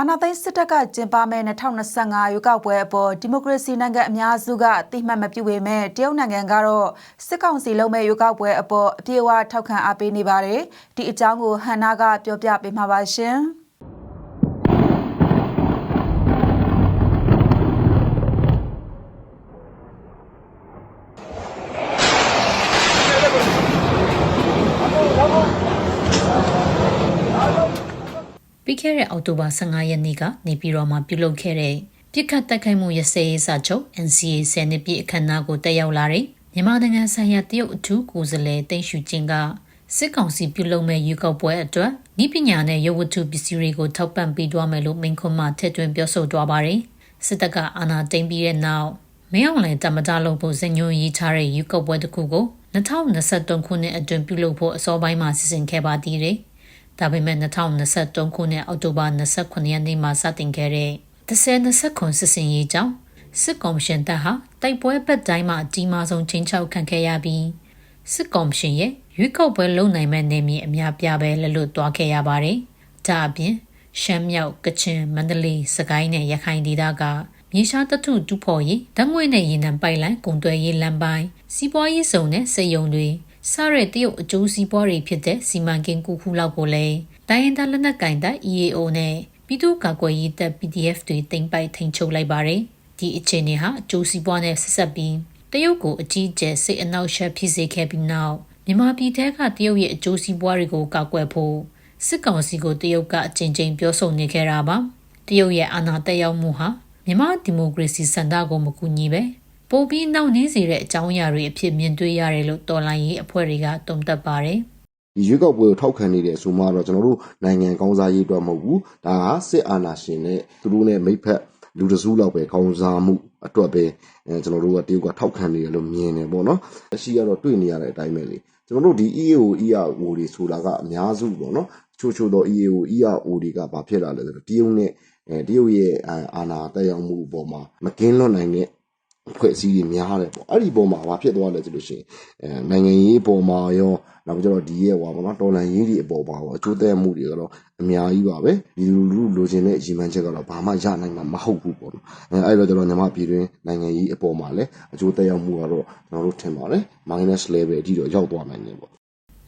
အာနာသိန်းစစ်တပ်ကကျင်းပမဲ့2025ရွေးကောက်ပွဲအပေါ်ဒီမိုကရေစီနိုင်ငံအများစုကအသိမှတ်မပြုပေမဲ့တရုတ်နိုင်ငံကတော့စစ်ကောင်စီလုံးမဲ့ရွေးကောက်ပွဲအပေါ်အပြည့်အဝထောက်ခံအားပေးနေပါတယ်ဒီအကြောင်းကိုဟန်နာကပြောပြပေးမှာပါရှင် ပြီးခဲ့တဲ့အောက်တိုဘာ15ရက်နေ့ကနေပြည်တော်မှာပြုလုပ်ခဲ့တဲ့ပြစ်ခတ်တိုက်ခိုက်မှုရစဲရေးစာချုပ် NCA ဆယ်နှစ်ပြည့်အခမ်းအနားကိုတက်ရောက်လာတဲ့မြန်မာနိုင်ငံဆိုင်ရာတရုတ်အထူးကိုယ်စားလှယ်တိန့်ရှူချင်းကစစ်ကောင်စီပြုလုပ်မဲ့ရွေးကောက်ပွဲအတွက်ဤပညာနဲ့ရုပ်ဝတ္ထုပစ္စည်းတွေကိုထောက်ပံ့ပေးသွားမယ်လို့မိန့်ခွန်းမှာထည့်သွင်းပြောဆိုသွားပါတယ်စစ်တပ်ကအာဏာသိမ်းပြီးတဲ့နောက်မင်းအောင်လှိုင်တမတာလုပ်ဖို့စညွှန်ရေးထားတဲ့ရွေးကောက်ပွဲတစ်ခုကို2023ခုနှစ်အတွင်းပြုလုပ်ဖို့အစောပိုင်းမှာစီစဉ်ခဲ့ပါသေးတယ်။ ဒါပေမဲ့2023ခုနှစ်အောက်တိုဘာ29ရက်နေ့မှာစတင်ခဲ့တဲ့30-29စစ်စင်ရေးကြောင့်စစ်ကော်မရှင်တပ်ဟာတိုက်ပွဲဘက်တိုင်းမှာအကြီးမားဆုံးချင်းချောက်ခံခဲ့ရပြီးစစ်ကော်မရှင်ရဲ့ရွေးကောက်ပွဲလုပ်နိုင်မဲ့နေမြေအများပြားပဲလလွတ်သွားခဲ့ရပါတယ်။ဒါအပြင်ရှမ်းမြောက်ကချင်မန္တလေးစကိုင်းနဲ့ရခိုင်ဒေသကမြေရှားတထုတူဖို့ရေးဓာတ်ငွေနဲ့ရေနံပိုက်လိုင်းကုန်သွယ်ရေးလမ်းပိုင်းစီးပွားရေးစုံနဲ့စေယုံတွေ စားရတဲ့တရုတ်အကျိုးစီးပွားတွေဖြစ်တဲ့စီမံကိန်းကူခုလောက်ကိုလည်းတိုင်းရင်းသားလက်နက်ကင်တပ် EAO နဲ့ပြည်သူ့ကာကွယ်ရေးတပ် PDF တွေတင်ပိုက်ထိန်ချုပ်လိုက်ပါတယ်။ဒီအခြေအနေဟာအကျိုးစီးပွားနဲ့ဆက်ဆက်ပြီးတရုတ်ကိုအကြီးအကျယ်စိတ်အနှောက်အယှက်ဖြစ်စေခဲ့ပြီးနောက်မြန်မာပြည်ထက်ကတရုတ်ရဲ့အကျိုးစီးပွားတွေကိုကာကွယ်ဖို့စစ်ကောင်စီကိုတရုတ်ကအကြိမ်ကြိမ်ပြောဆိုနေခဲ့တာပါ။တရုတ်ရဲ့အာဏာတက်ရောက်မှုဟာမြန်မာဒီမိုကရေစီစံတာကိုမကူညီပဲ ပိုပြီးနောက်နှင်းစေတဲ့အကြောင်းအရာတွေအဖြစ်မြင်တွေ့ရတယ်လို့တော်လိုင်းရေးအဖွဲ့တွေကတုံ့တက်ပါတယ်။ဒီရွေးကောက်ပွဲကိုထောက်ခံနေတယ်ဆိုမှတော့ကျွန်တော်တို့နိုင်ငံကောင်းစားရေးအတွက်မဟုတ်ဘူးဒါကစစ်အာဏာရှင်နဲ့သူတို့နဲ့မိဖက်လူတစုလောက်ပဲကောင်းစားမှုအတွက်ပဲအဲကျွန်တော်တို့ကတရုတ်ကထောက်ခံနေတယ်လို့မြင်တယ်ပေါ့နော်အရှိကတော့တွေ့နေရတဲ့အတိုင်းပဲလေကျွန်တော်တို့ဒီ EAO ERO တွေဆိုတာကအများစုပေါ့နော်ချို့ချို့တော့ EAO ERO တွေကဘာဖြစ်လာလဲဆိုတော့တရုတ်နဲ့အဲတရုတ်ရဲ့အာဏာတက်ရောက်မှုအပေါ်မှာမကင်းလွတ်နိုင်တဲ့ ဖွဲ့စည်းတွေများတယ်ပေါ့အဲ့ဒီပုံမှာဘာဖြစ်သွားလဲဆိုလို့ရှိရင်အဲနိုင်ငံရေးပုံမှာရောနောက်ကျတော့ဒီရဲ့ဟောပေါ့နော်တော်လန်ရေးတွေအပေါ်ပါရောအကျိုးသက်မှုတွေကတော့အများကြီးပါပဲဒီလူလူလိုချင်တဲ့အကြီးမှန်းချက်ကတော့ဘာမှရနိုင်မှာမဟုတ်ဘူးပေါ့နော်အဲအဲ့တော့ကျွန်တော်ညီမပြည်တွင်းနိုင်ငံရေးအပေါ်မှာလည်းအကျိုးသက်ရောက်မှုကတော့ကျွန်တော်တို့ထင်ပါတယ် minus level အထိတော့ရောက်သွားနိုင်တယ်ပေါ့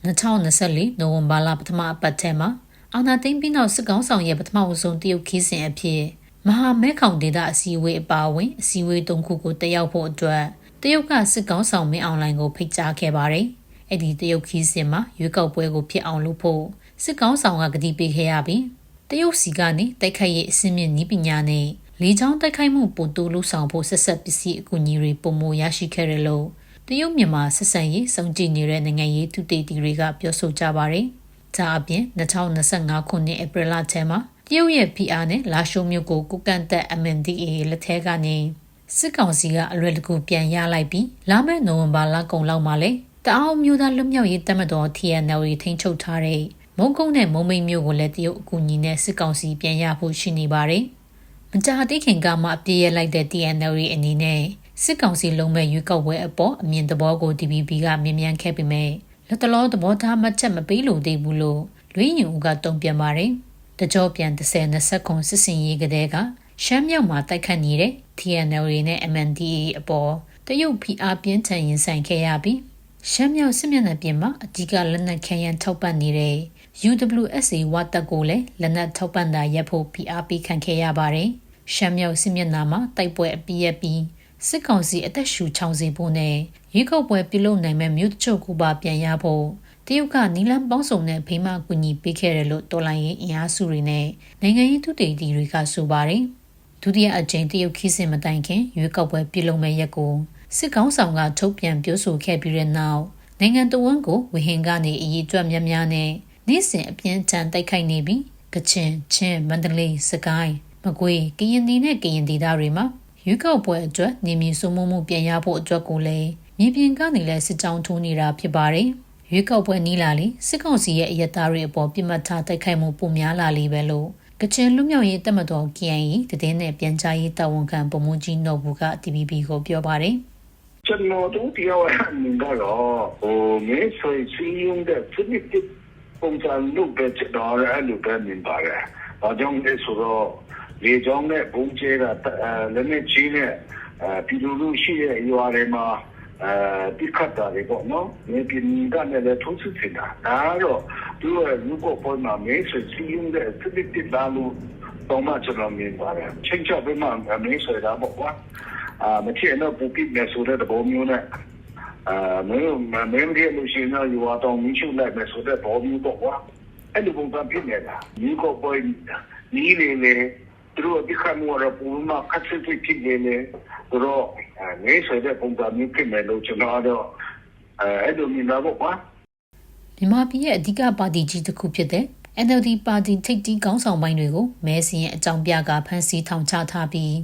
2024နိုဝင်ဘာလပထမအပတ်ထဲမှာအာနာသိန်းပြီးနောက်စစ်ကောင်ဆောင်ရဲ့ပထမအဆုံးတရုတ်ခီးစဉ်အဖြစ် မဟာမဲခေါင်ဒေသအစည်းအဝေးအပါအဝင်အစည်းအဝေးသုံးခုကိုတက်ရောက်ဖို့အတွက်တရုတ်ကစစ်ကောင်ဆောင်မင်းအွန်လိုင်းကိုဖိတ်ကြားခဲ့ပါတယ်။အဲ့ဒီတရုတ်ခီးစဉ်မှာရွေးကောက်ပွဲကိုဖြစ်အောင်လုပ်ဖို့စစ်ကောင်ဆောင်ကကတိပေးခဲ့ရပြီးတရုတ်စီကနေတိုက်ခိုက်ရေးအစင်းမြင့်နည်းပညာနဲ့လေကြောင်းတိုက်ခိုက်မှုပိုတိုးလို့ဆောင်ဖို့ဆက်ဆက်ပစ္စည်းအကူအညီတွေပုံမရရှိခဲ့တယ်လို့တရုတ်မြန်မာဆက်ဆံရေးစုံကြည်နေတဲ့နိုင်ငံရေးသူတေတီတွေကပြောဆိုကြပါတယ်။ဒါအပြင်2025ခုနှစ်ဧပြီလထဲမှာ တရုတ်ရဲ့ PR နဲ့လာရှိုးမြို့ကိုကုကန်တက် MNDAA လက်ထဲကနေစစ်ကောင်စီကအလွယ်တကူပြန်ရလိုက်ပြီးလာမယ့်နိုဝင်ဘာလကုန်လောက်မှာလေတအောင်မျိုးသားလွတ်မြောက်ရေးတပ်မတော် TNL တွေထိန်းချုပ်ထားတဲ့မုံကုန်းနဲ့မုံမိတ်မြို့ကိုလည်းတရုတ်အကူအညီနဲ့စစ်ကောင်စီပြန်ရဖို့ရှိနေပါတယ်။မကြာသေးခင်ကမှအပြည့်ရလိုက်တဲ့ TNL တွေအနေနဲ့စစ်ကောင်စီလုံးမဲ့ရွေးကောက်ပွဲအပေါ်အမြင်သဘောကို DBB ကမြင်မြန်ခဲ့ပေမဲ့လက်တလောသဘောထားမှတ်ချက်မပေးလို့သေးဘူးလို့လွေးရင်ဦးကတုံ့ပြန်ပါတယ်။ တကြောပြန်30 20ခွန်စစ်စင်ရေးကတဲ့ကရှမ်းမြောက်မှာတိုက်ခတ်နေတဲ့ TNL တွေနဲ့ MNDAA အပေါ်တရုတ်ဖိအားပြင်းထန်ရင်ဆိုင်ခဲ့ရပြီးရှမ်းမြောက်စစ်မျက်နှာပြင်မှာအကြီးကလက်နက်ခဲယမ်းထောက်ပံ့နေတဲ့ UWSA ဝတ်တက်ကိုလည်းလက်နက်ထောက်ပံ့တာရပ်ဖို့ဖိအားပေးခံခဲ့ရပါတယ်။ရှမ်းမြောက်စစ်မျက်နှာမှာတိုက်ပွဲအပြည့်ရပြီးစစ်ကောင်စီအသက်ရှူချောင်စေဖို့နဲ့ရွေးကောက်ပွဲပြုလုပ်နိုင်မဲ့မြို့တချို့ကိုပါပြန်ရဖို့ တရုတ်ကနီလန်ပေါင်းစုံနဲ့ဖိမကူညီပေးခဲ့တယ်လို့တော်လိုင်းရေးအင်အားစုတွေနဲ့နိုင်ငံရေးသူတေတီတွေကဆိုပါတယ်။ဒုတိယအကြိမ်တရုတ်ခီးစဉ်မတိုင်ခင်ရွေးကောက်ပွဲပြုလုပ်မဲ့ရက်ကိုစစ်ကောင်းဆောင်ကထုတ်ပြန်ပြောဆိုခဲ့ပြီးတဲ့နောက်နိုင်ငံတော်ဝန်ကိုဝေဟင်ကနေအရေးကြွများများနဲ့နေ့စဉ်အပြင်းထန်တိုက်ခိုက်နေပြီးကချင်ချင်းမန္တလေးစကိုင်းမကွေးကရင်ပြည်နဲ့ကရင်ဒေသတွေမှာရွေးကောက်ပွဲအတွက်နေမြေစုံမှုမှုပြန်ရဖို့အတွက်ကိုလည်းမြေပြင်ကနေလည်းစစ်ကြောင်းထိုးနေတာဖြစ်ပါတယ်။ ရွေးကောက်ပွဲနီးလာလေစစ်ကောင်စီရဲ့အယက်သားတွေအပေါ်ပြစ်မှတ်ထားတိုက်ခိုက်မှုပုံများလာလေပဲလို့ကချင်လူမျိုးရေးတပ်မတော် KNY တည်င်းနဲ့ပြန်ကြားရေးတာဝန်ခံပုံမှုကြီးနှုတ်ဘူးက TVB ကိုပြောပါတယ်။ကျွန်တော်တို့တရားဝင်မြင်တော့ဟိုမဲဆွေစီယုံတဲ့ဖိနစ်ပုံစံလုပ်တဲ့တော့အဲ့လိုပဲမြင်ပါတယ်ဘာကြောင့်လဲဆိုတော့လေကြောင်းနဲ့ဘုံကျဲတာအဲလည်းနဲ့ချင်းနဲ့အဲပြည်သူလူရှိတဲ့ရွာတွေမှာ အဲဒီခတ်တာတွေပေါ့နော်ဒီပြည်ကနေလည်းထုံးစစ်နေတာဒါတော့သူကလူကိုပေါ်မှာမဲဆွေစီးရုံးတဲ့စစ်တစ်လာလို့တော့မှကျွန်တော်မြင်ပါတယ်ချင်းချပ်မှမဲဆွေတာပေါ့ကွာအာမချင်တော့ပူပိမဲ့ဆိုတဲ့ဘောမျိုးနဲ့အာမင်းမင်းရဲ့လူရှင်တော့ယူတော့မြရှုလိုက်မဲ့ဆိုတဲ့ဘောမျိုးပေါ့ကွာအဲ့လိုပုံစံဖြစ်နေတာဒီကိုပေါ်နီးနေနေသူတို့ဒီခါမျိုးတော့ပုံမှန်ခက်စစ်ဖြစ်နေနေသူတို့ နေဆွေတဲ့ပုံစံမျိုးဖြစ်နေလို့ကျွန်တော်တော့အဲ့လိုမြင်တော့ကွာမြန်မာပြည်ရဲ့အဓိကပါတီကြီးတစ်ခုဖြစ်တဲ့ NLD ပါတီထိပ်တီးခေါင်းဆောင်ပိုင်းတွေကိုမဲစင်းရဲ့အကြောင်းပြကဖမ်းဆီးထောင်ချထားပြီး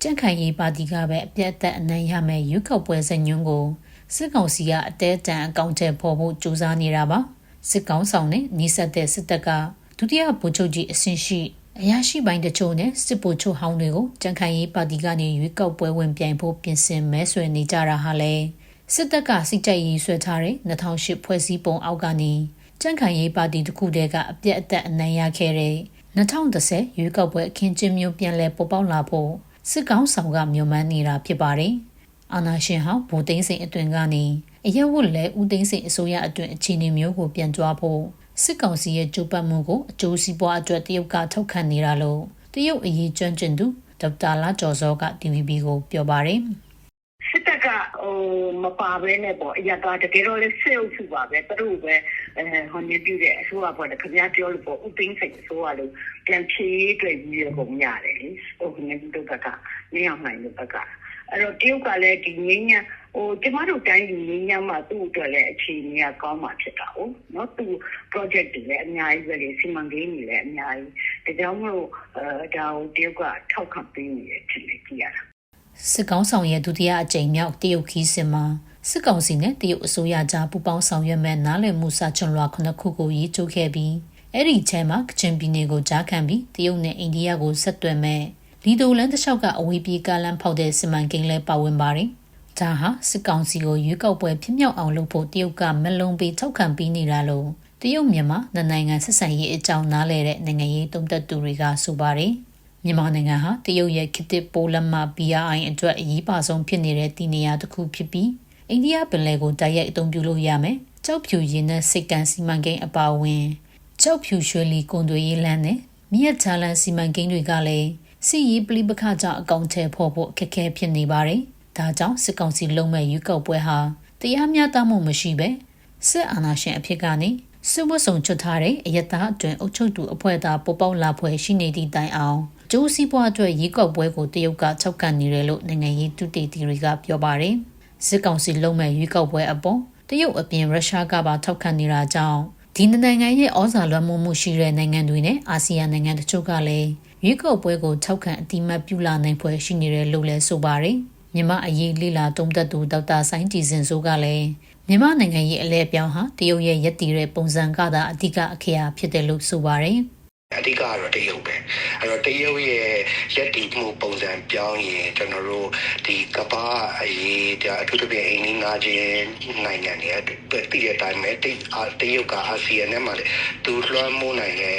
ကြန့်ခိုင်ရေးပါတီကပဲအပြတ်အသက်အနိုင်ရမယ်ရွေးကောက်ပွဲစညွှန်းကိုစစ်ကောင်စီကအတဲတန်အကောင့်ထဲပေါ်ဖို့ကြိုးစားနေတာပါစစ်ကောင်ဆောင်နဲ့နှိစက်တဲ့စစ်တပ်ကဒုတိယဗိုလ်ချုပ်ကြီးအဆင့်ရှိ အရာရှိပိုင်းတချို့နဲ့စစ်ဗိုလ်ချုပ်ဟောင်းတွေကိုကြန့်ခိုင်ရေးပါတီကနေရွေးကောက်ပွဲဝင်ပြိုင်ဖို့ပြင်ဆင်မဲဆွယ်နေကြတာဟာလေစစ်တပ်ကစိတ်ကြိုက်ရေးဆွဲထားတဲ့2008ဖွဲ့စည်းပုံအောက်ကနေကြန့်ခိုင်ရေးပါတီတစ်ခုတည်းကအပြက်အသက်အနိုင်ရခဲ့တဲ့2010ရွေးကောက်ပွဲအခင်းကျင်းမျိုးပြန်လည်ပေါ်ပေါက်လာဖို့စစ်ကောင်ဆောင်ကမြုံမှန်းနေတာဖြစ်ပါတယ်။အာနာရှင်ဟောင်းဗိုလ်သိန်းစိန်အတွင်ကနေအရက်ဝတ်လဲဦးသိန်းစိန်အစိုးရအတွင်အခြေအနေမျိုးကိုပြန်ကြွားဖို့ စစ်ကောင်စီရဲ့ကြိုးပမ်းမှုကိုအကျိုးစီးပွားအတွက်တရုတ်ကထောက်ခံနေတာလို့တရုတ်အရေးကျွမ်းကျင်သူဒေါက်တာလာကျော်စောက TVB ကိုပြောပါတယ်။စစ်တပ်ကဟိုမပါဘဲနဲ့ပေါ့အရကတကယ်တော့လေစစ်အုပ်စုပါပဲသူတို့ပဲအဲဟိုနေပြတဲ့အစိုးရပေါ့ခင်ဗျားပြောလို့ပေါ့ဥပင်းစိတ်အစိုးရလို့ပြန်ဖြေးတွေ့ပြီးရပုံရတယ်လေဟိုနေတို့ဘက်ကနေအောင်နိုင်လို့ဘက်က အဲ့တော့တရုတ်ကလည်းဒီငင်းညာဟိုကျမတို့တိုင်းပြည်ငင်းညာမှာသူ့အတွက်လည်းအခြေအနေကကောင်းမှဖြစ်တာဟုတ်နော်သူ project တွေလည်းအများကြီးပဲလေစီမံကိန်းတွေလည်းအများကြီးဒါကြောင့်မို့အဲဒါကိုတရုတ်ကထောက်ခံပေးနေတယ်ထင်တယ်ကြည့်ရတာစစ်ကောင်းဆောင်ရဲ့ဒုတိယအကြိမ်မြောက်တရုတ်ခီးစင်မှာစစ်ကောင်စီနဲ့တရုတ်အစိုးရကြားပူးပေါင်းဆောင်ရွက်မဲ့နားလည်မှုစာချွန်လွှာခုနှစ်ခုကိုရေးချိုးခဲ့ပြီးအဲ့ဒီချိန်မှာကချင်ပြည်နယ်ကိုကြားခံပြီးတရုတ်နဲ့အိန္ဒိယကိုဆက်သွယ်မဲ့ လီဒိုလန်တစ်လျှောက်ကအဝေးပြေးကားလမ်းဖောက်တဲ့စီမံကိန်းလဲပါဝင်ပါတယ်။ဒါဟာစစ်ကောင်စီကိုရွေးကောက်ပွဲဖြစ်မြောက်အောင်လုပ်ဖို့တရုတ်ကမလုံပေးထောက်ခံပြီးနေတာလို့တရုတ်မြန်မာနိုင်ငံဆက်ဆံရေးအကြောင်းနားလဲတဲ့နိုင်ငံရေးတုံ့တက်သူတွေကဆိုပါတယ်။မြန်မာနိုင်ငံဟာတရုတ်ရဲ့ခေတ်သစ်ပိုးလက်မ BRI အတွက်အရေးပါဆုံးဖြစ်နေတဲ့တည်နေရာတစ်ခုဖြစ်ပြီးအိန္ဒိယပင်လယ်ကိုတိုက်ရိုက်အသုံးပြုလို့ရမယ်။ကြောက်ဖြူရင်းနဲ့စိတ်ကန်စီမံကိန်းအပါအဝင်ကြောက်ဖြူရွှေလီကွန်တွေရေးလမ်းနဲ့မြစ်ချလန်စီမံကိန်းတွေကလည်း စီရေးပလိပခကြောင့်အကောင့်ထဲဖို့ဖို့အခက်အခဲဖြစ်နေပါတယ်။ဒါကြောင့်စစ်ကောင်စီလုံးမဲ့ရွေးကောက်ပွဲဟာတရားမျှတမှုမရှိပဲစစ်အာဏာရှင်အဖြစ်ကနေစစ်ဝတ်ဆောင်ချွတ်ထားတဲ့အယက်သားအတွင်အုပ်ချုပ်သူအဖွဲ့သားပေါ်ပေါက်လာဖွဲ့ရှိနေသည့်တိုင်အောင်ကျိုးစီးပွားအတွက်ရေကောက်ပွဲကိုတရုတ်က၆ကန်နေတယ်လို့နိုင်ငံရေးတူတေတီတွေကပြောပါတယ်။စစ်ကောင်စီလုံးမဲ့ရွေးကောက်ပွဲအပေါ်တရုတ်အပြင်ရုရှားကပါထောက်ခံနေတာကြောင့်ဒီနိုင်ငံရဲ့ဩဇာလွှမ်းမိုးမှုရှိတဲ့နိုင်ငံတွေနဲ့အာဆီယံနိုင်ငံတချို့ကလည်း ရွေးကောက်ပွဲကိုထောက်ခံအတိမတ်ပြုလာနိုင်ဖွယ်ရှိနေတယ်လို့လည်းဆိုပါတယ်။မြမအရေးလိလာတုံးသက်သူဒေါက်တာဆိုင်းကြည်စင်စိုးကလည်းမြန်မာနိုင်ငံရဲ့အလဲပြောင်းဟာတရုတ်ရဲ့ရည်တည်တဲ့ပုံစံကသာအဓိကအခေယာဖြစ်တယ်လို့ဆိုပါတယ်။ အဓိကကတော့တရုတ်ပဲအဲ့တော့တရုတ်ရဲ့ရက်တီမှုပုံစံပြောင်းရင်ကျွန်တော်တို့ဒီကဘာအရေးဒါအထူးသဖြင့်အိန္ဒိယချင်းနိုင်ငံတွေတည်တဲ့အတိုင်းပဲတရုတ်ကအာဆီယံနဲ့မှလည်းသူလွှမ်းမိုးနိုင်တဲ့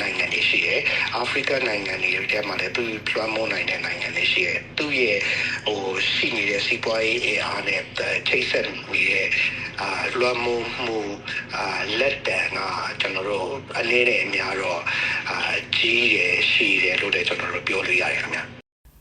နိုင်ငံတွေရှိတယ်အာဖရိကနိုင်ငံတွေထဲမှာလည်းသူလွှမ်းမိုးနိုင်တဲ့နိုင်ငံတွေရှိတယ်သူရဲ့ဟိုရှိနေတဲ့စီးပွားရေးအားနဲ့ချိတ်ဆက်နေတဲ့ အာလွှမ်းမိုးမှုအာလက်တန်ကကျွန်တော်တို့အနေနဲ့အများတော့အာကြီးတယ်ရှိတယ်လို့လည်းကျွန်တော်တို့ပြောလို့ရတယ်ခင်ဗျာ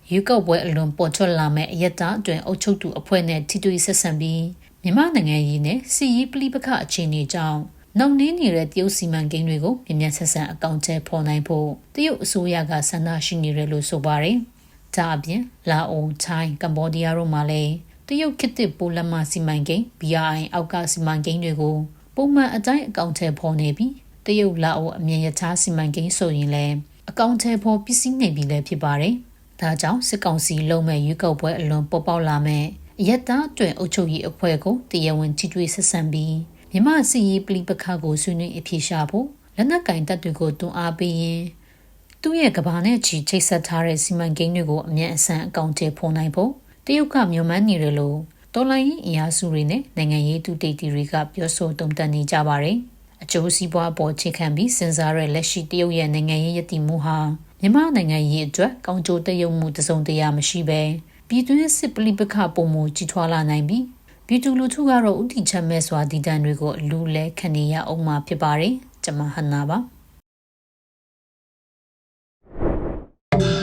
ရွေးကောက်ပွဲအလွန်ပေါ်ထွက်လာမဲ့အယက်သားအတွင်အုပ်ချုပ်သူအဖွဲ့နဲ့ထိတွေ့ဆက်ဆံပြီးမြန်မာနိုင်ငံရေးနဲ့စီရေးပဋိပက္ခအခြေအနေကြောင့်နှောင့်နှေးနေတဲ့တရုတ်စီမံကိန်းတွေကိုပြင်းပြဆက်ဆံအကောင့်ထဲပေါ်နိုင်ဖို့တရုတ်အစိုးရကဆန္ဒရှိနေတယ်လို့ဆိုပါတယ်။ဒါအပြင်လာအို၊ထိုင်း၊ကမ္ဘောဒီးယားတို့မှာလည်း တရုတ်ခေတ်သစ်ပိုလမစီမံကိန်း BRI အောက်ကစီမံကိန်းတွေကိုပုံမှန်အတိုင်းအကောင့်ထဲပေါ်နေပြီးတရုတ်လာအိုအမြင်ရထားစီမံကိန်းဆိုရင်လည်းအကောင့်ထဲပေါ်ပစ္စည်းနေပြီလည်းဖြစ်ပါတယ်။ဒါကြောင့်စစ်ကောင်စီလုံးမဲ့ရွေးကောက်ပွဲအလွန်ပေါ်ပေါက်လာမဲ့ရက်သားအတွင်အုပ်ချုပ်ရေးအဖွဲ့ကိုတရားဝင်ကြီးတွေဆက်ဆံပြီးမြမစီရေးပလီပခကိုဆွေးနွေးအပြေရှာဖို့လက်နက်ကင်တပ်တွေကိုတွန်းအားပေးရင်းသူ့ရဲ့ကဘာနဲ့ချီချိတ်ဆက်ထားတဲ့စီမံကိန်းတွေကိုအမြန်အဆန်အကောင့်ထဲဖော်နိုင်ဖို့ တရုတ်ကမြုံမှန်းနေတယ်လို့တော်လိုင်းအင်အားစုတွေနဲ့နိုင်ငံရေးသူတေတီတွေကပြောဆိုတုံ့တက်နေကြပါတယ်။အကျိုးစီးပွားပေါ်ခြေခံပြီးစဉ်းစားတဲ့လက်ရှိတရုတ်ရဲ့နိုင်ငံရေးယက်တီမှုဟာမြန်မာနိုင်ငံရေးအတွက်ကောင်းကျိုးတရုတ်မှုတစုံတရာမရှိဘဲပြည်တွင်းစစ်ပလီပခပုံမှုကြီးထွားလာနိုင်ပြီးပြည်သူလူထုကတော့ဥတီချမ်းမဲ့စွာဒီတန်တွေကိုလူလဲခံနေရအောင်မှာဖြစ်ပါတယ်။ကျွန်မဟန်နာပါ။